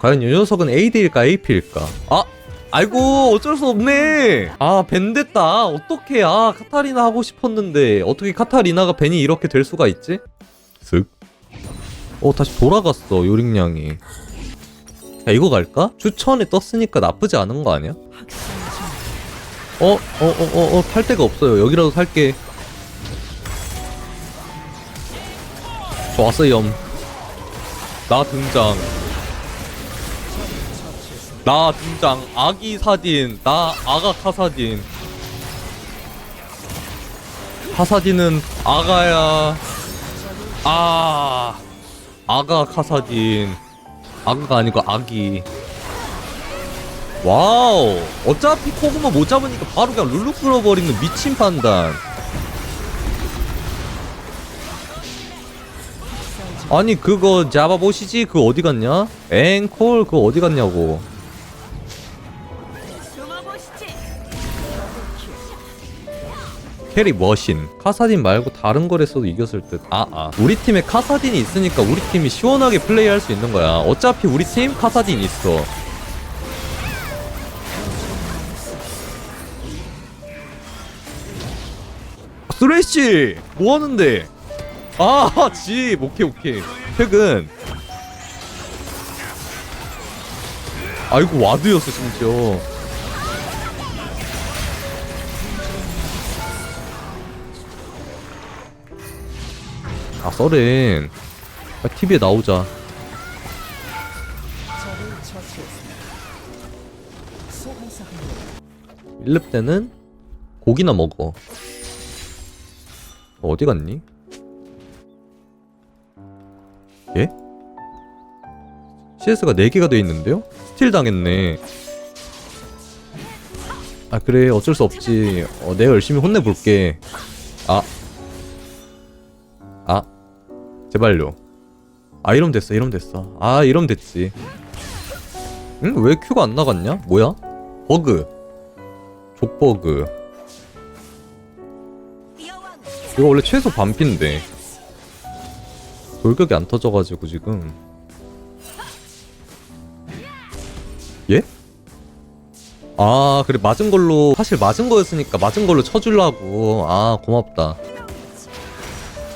과연 이 녀석은 AD일까 AP일까? 아! 아이고 어쩔 수 없네 아 밴됐다 어떻게 아 카타리나 하고 싶었는데 어떻게 카타리나가 밴이 이렇게 될 수가 있지? 쓱 어 다시 돌아갔어 요링량이 야 이거 갈까? 추천에 떴으니까 나쁘지 않은 거 아니야? 어? 어? 어? 어? 어? 살 데가 없어요 여기라도 살게 좋았어 염. 나 등장. 나 등장. 아기 사딘. 나 아가 카사딘. 카사딘은 아가야. 아. 아가 카사딘. 아가가 아니고 아기. 와우. 어차피 코그마 못 잡으니까 바로 그냥 룰루 끌어버리는 미친 판단. 아니 그거 잡아보시지 그거 어디 갔냐? 앵콜 그거 어디 갔냐고 캐리 머신 카사딘 말고 다른 거랬어도 이겼을 듯 아아 우리 팀에 카사딘이 있으니까 우리 팀이 시원하게 플레이할 수 있는 거야 어차피 우리 팀 카사딘 있어 쓰레쉬 뭐하는데 아, 집. 오케이, 오케이. 퇴근. 아이고, 와드였어, 심지어. 아, 썰은. 아, TV에 나오자. 일렙 때는 고기나 먹어. 어, 어디 갔니? 예? CS가 4개가 돼 있는데요? 스틸 당했네. 아 그래 어쩔 수 없지. 어, 내가 열심히 혼내볼게. 아. 아. 제발요. 아 이러면 됐어 이러면 됐어. 아 이러면 됐지. 응? 왜 큐가 안 나갔냐? 뭐야? 버그. 족버그. 이거 원래 최소 반피인데. 돌격이 안 터져가지고 지금 예? 아 그래 맞은 걸로 사실 맞은 거였으니까 맞은 걸로 쳐주려고 아 고맙다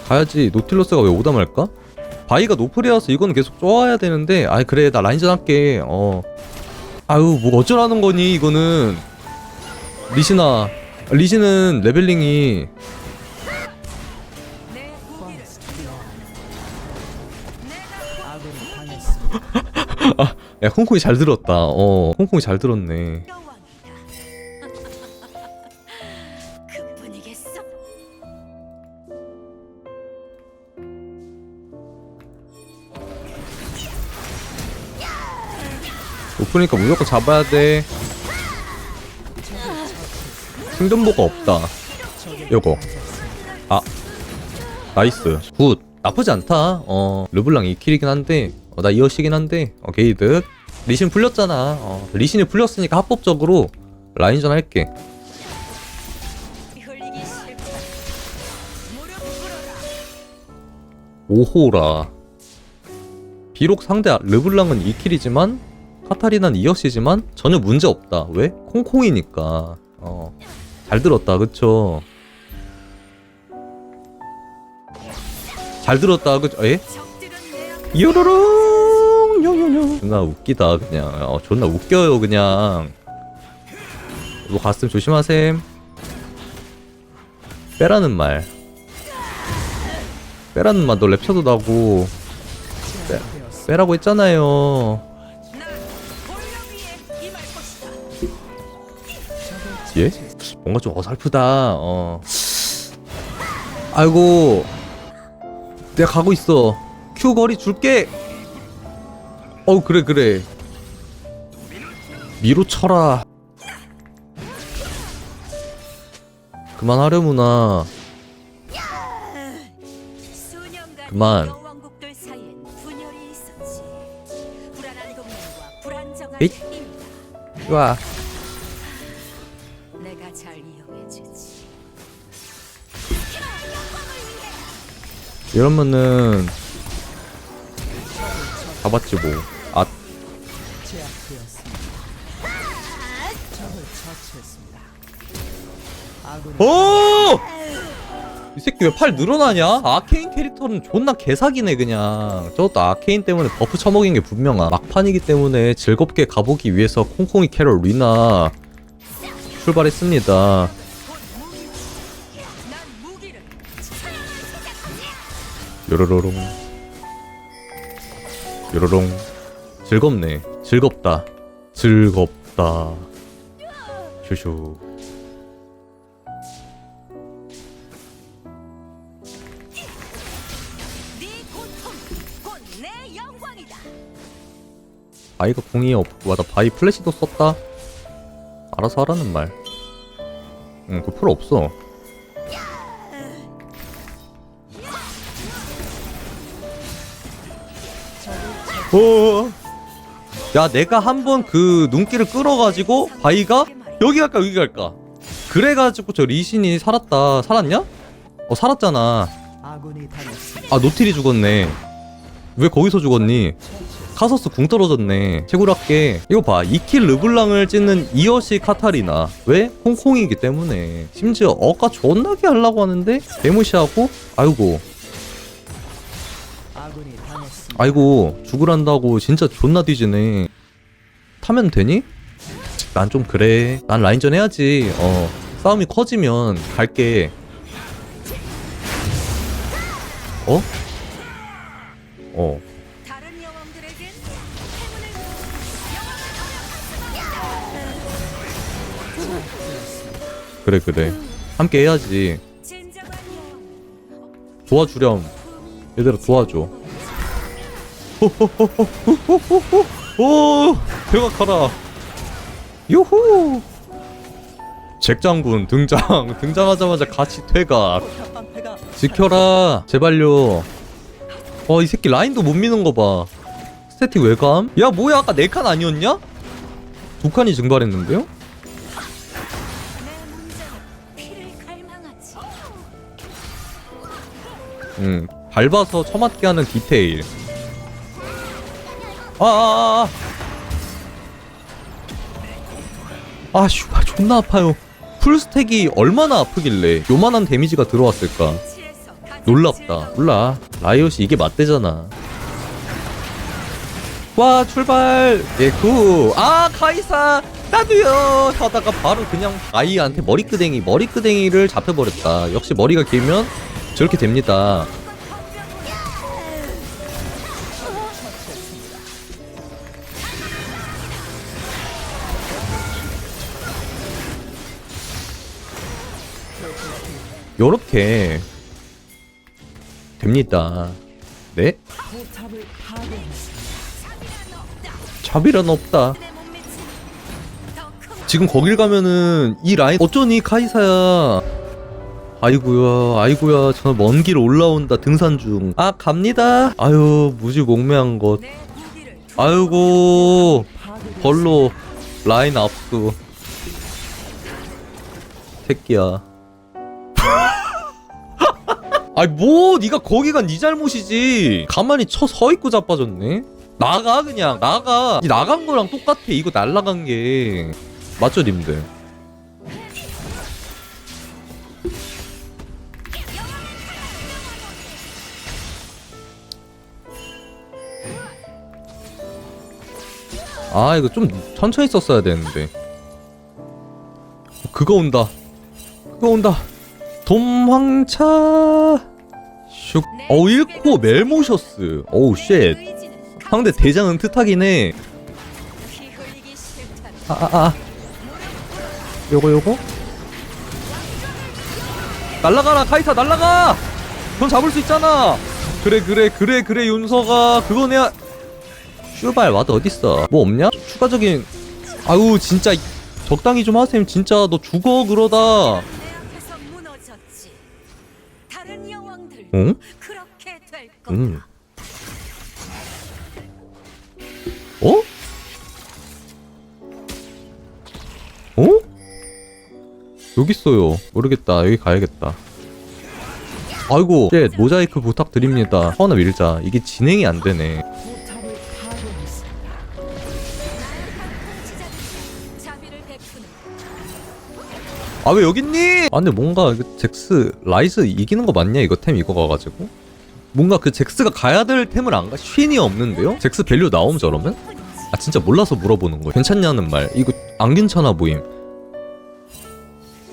가야지. 노틸러스가 왜 오담할까? 바이가 노플이라서 이거는 계속 쪼아야 되는데 아이 그래 나 라인전 할게. 어. 아유 뭐 어쩌라는 거니 이거는. 리시나. 리시는 레벨링이. 야 홍콩이 잘 들었다. 어 홍콩이 잘 들었네 높으니까 무조건 잡아야 돼. 생존보가 없다. 요거. 아. 나이스. 굿. 나쁘지 않다. 어 르블랑 2킬이긴 한데 어, 나 2어시긴 한데 어 게이드 리신 풀렸잖아. 어 리신이 풀렸으니까 합법적으로 라인전 할게. 오호라. 비록 상대 르블랑은 2킬이지만 카타리나는 2어시지만 전혀 문제 없다. 왜? 콩콩이니까. 어 잘 들었다. 그쵸? 잘 들었다. 그쵸? 에? 요로롱! 요요요 존나 웃기다 그냥. 어, 존나 웃겨요 그냥. 뭐 갔으면 조심하셈. 빼라는 말. 빼라는 말. 너 랩쳐도 나고. 빼, 빼라고 했잖아요 예? 뭔가 좀 어설프다. 어. 아이고. 내가 가고 있어. 큐 거리 줄게. 어우 그래 그래. 미로 쳐라. 그만하려무나. 그만. 에잇. 와 이러면은 잡았지 뭐. 아 오! 이 새끼 왜 팔 늘어나냐? 아케인 캐릭터는 존나 개사기네 그냥 저것도 아케인 때문에 버프 처먹인 게 분명하 막판이기 때문에 즐겁게 가보기 위해서 콩콩이 캐롤 리나 출발했습니다 요로로롱. 요로롱. 즐겁네. 즐겁다. 즐겁다. 영광이다. 바이가 공이 없고 와나 바이 플래시도 썼다? 알아서 하라는 말. 응, 그풀 없어 오. 야 내가 한번 그 눈길을 끌어가지고 바이가 여기 갈까 여기 갈까 그래가지고 저 리신이 살았다 살았냐? 어 살았잖아. 아 노틸이 죽었네 왜 거기서 죽었니? 카서스 궁 떨어졌네 채굴할게 이거 봐 2킬 르블랑을 찍는 이어시 카타리나 왜? 콩콩이기 때문에 심지어 어까 존나게 하려고 하는데 개무시하고 아이고. 아이고 죽으란다고 진짜 존나 뒤지네. 타면 되니? 난 좀 그래. 난 라인전 해야지. 어 싸움이 커지면 갈게. 어? 어. 그래 그래. 함께 해야지. 도와주렴. 얘들아 도와줘. 오 대각하라 요호 잭장군 등장. 등장하자마자 같이 퇴각 지켜라. 제발요. 어 이 새끼 라인도 못 미는 거봐. 스태틱 왜감? 야 뭐야? 아까 네칸 아니었냐? 두 칸이 증발했는데요? 응 밟아서 처맞게 하는 디테일 아아아 아. 슈발 존나 아파요. 풀스택이 얼마나 아프길래 요만한 데미지가 들어왔을까. 놀랍다. 몰라. 라이엇이 이게 맞대잖아. 와 출발! 예쿠아 카이사! 나도요! 하다가 바로 그냥 아이한테 머리끄댕이 머리끄댕이를 잡혀버렸다. 역시 머리가 길면 저렇게 됩니다 요렇게 됩니다. 네? 차비란 없다. 지금 거길 가면은 이 라인 어쩌니 카이사야? 아이고야 아이고야. 저 먼 길 올라온다 등산 중 아 갑니다. 아유 무지 몽매한 것. 내 무기를 아이고. 벌로 라인 압수. 새끼야 아이 뭐 네가 거기 간네 잘못이지. 가만히 쳐 서 있고 자빠졌네. 나가 그냥. 나가. 이 나간 거랑 똑같아 이거 날라간 게. 맞죠 님들? 아 이거 좀 천천히 썼어야 되는데. 그거 온다. 그거 온다 dom황차. 슉. 어우 1코 멜모셔스. 어우 쉣. 의지는 상대 대장은 트타긴 해. 피 흘리기 싫다. 아아 아. 요거 요거? 날라가라 카이사 날라가! 넌 잡을 수 있잖아! 그래 그래 그래 그래 윤서가. 그거 내야 슈발 와드 어딨어? 뭐 없냐? 추가적인 아우 진짜 적당히 좀 하셈 진짜 너 죽어 그러다 응? 응. 어? 어? 여기 있어요. 모르겠다. 여기 가야겠다. 아이고 쉣 모자이크 부탁드립니다. 하나 밀자. 이게 진행이 안 되네 아 왜 여기 있니? 아 근데 뭔가 잭스 라이즈 이기는 거 맞냐? 이거 템 이거 가가지고? 뭔가 그 잭스가 가야 될 템을 안 가? 쉰이 없는데요? 잭스 밸류 나옴 저러면? 아 진짜 몰라서 물어보는 거야 괜찮냐는 말. 이거 안 괜찮아 보임.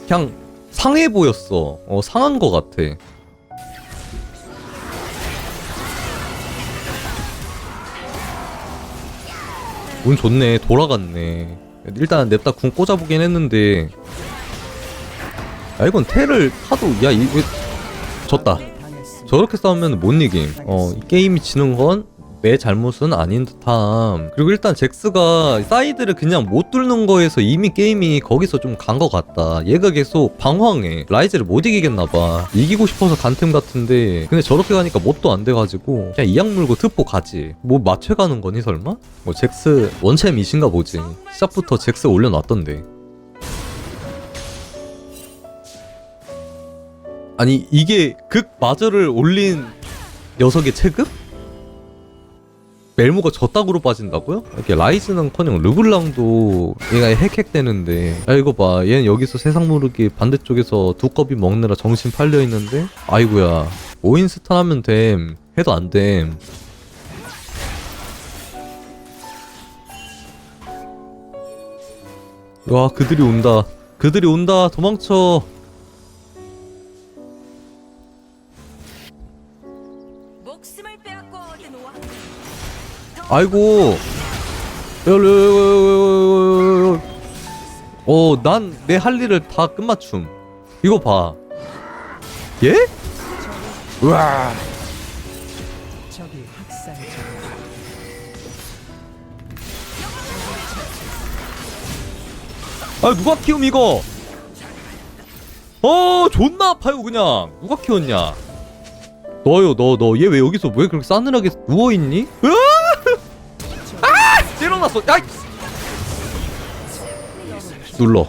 그냥 상해 보였어. 어 상한 거 같아. 운 좋네. 돌아갔네. 일단 냅다 궁 꽂아보긴 했는데 야 이건 테를 타도 야 이거 졌다. 저렇게 싸우면 못 이김. 어이 게임이 지는 건 내 잘못은 아닌 듯함. 그리고 일단 잭스가 사이드를 그냥 못 뚫는 거에서 이미 게임이 거기서 좀 간 것 같다. 얘가 계속 방황해. 라이즈를 못 이기겠나봐. 이기고 싶어서 간템 같은데. 근데 저렇게 가니까 뭣도 안 돼가지고 그냥 이악 물고 트포 가지. 뭐 맞춰가는 거니 설마? 뭐 잭스 원챔이신가 보지. 시작부터 잭스 올려놨던데 아니 이게 극 마저를 올린 녀석의 체급? 멜모가 저따구로 빠진다고요? 이렇게 라이즈는커녕 르블랑도 얘가 핵핵대는데. 야 이거 봐. 얘는 여기서 세상 모르게 반대쪽에서 두꺼비 먹느라 정신 팔려 있는데? 아이고야. 5인 스탄 하면 됨. 해도 안됨. 와 그들이 온다. 그들이 온다. 도망쳐 아이고. 어, 난 내 할 일을 다 끝맞춤. 이거 봐. 예? 우와. 학살. 아, 누가 키움 이거? 어, 존나 아파요, 그냥. 누가 키웠냐? 너요, 너, 너. 얘 왜 여기서 왜 그렇게 싸늘하게 누워있니? 으아! 아! 찌러났어. 야! 눌러.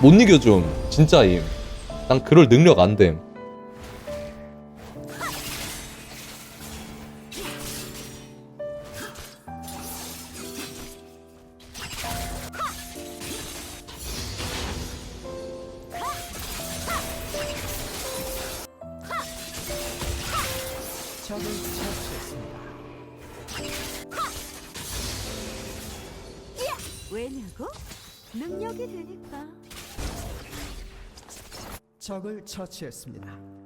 못 이겨 좀. 진짜임. 난 그럴 능력 안 됨. 왜냐고? 능력이 되니까. 적을 처치했습니다.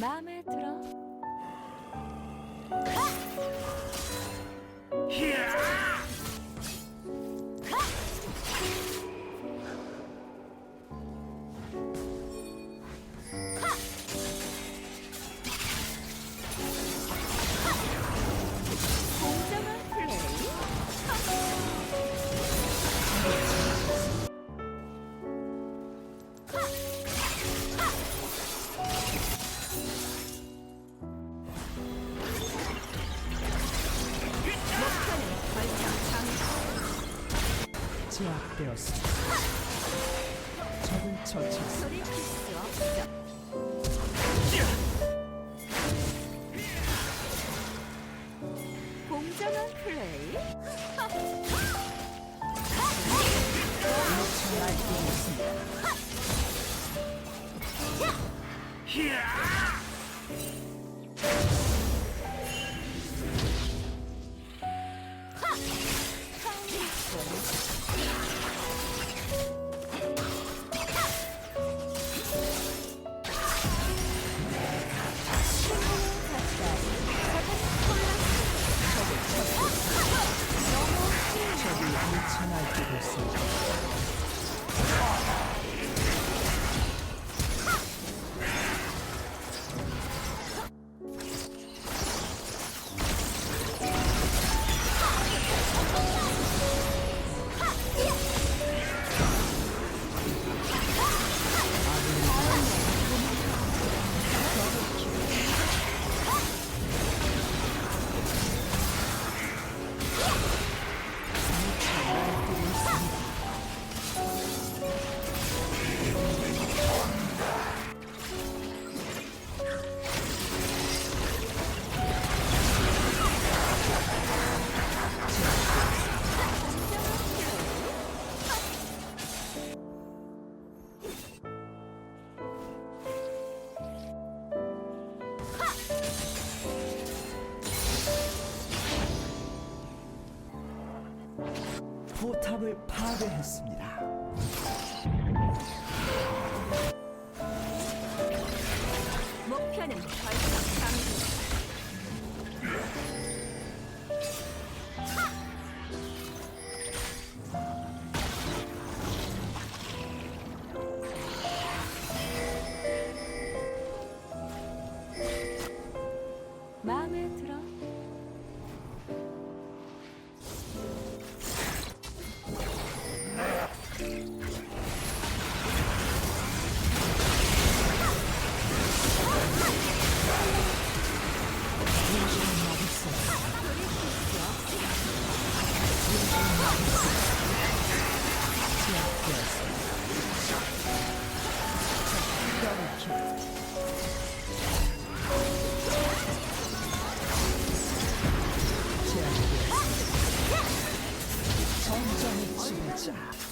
마음에 들어. 공 제압되었습니다. 적을 처치했습니다. 소리 필수 없어. 공정한 플레이. 적이 포탑을 파괴했습니다. 전장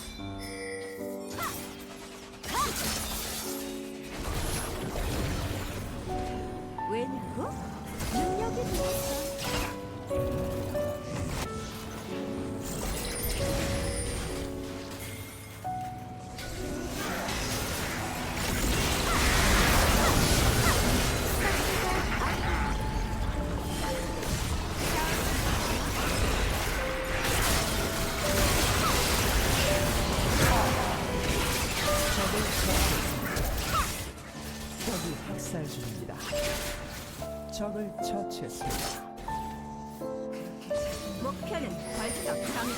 적이 학살 중입니다. 적을 처치했습니다. 목표는 벌써. 포탑을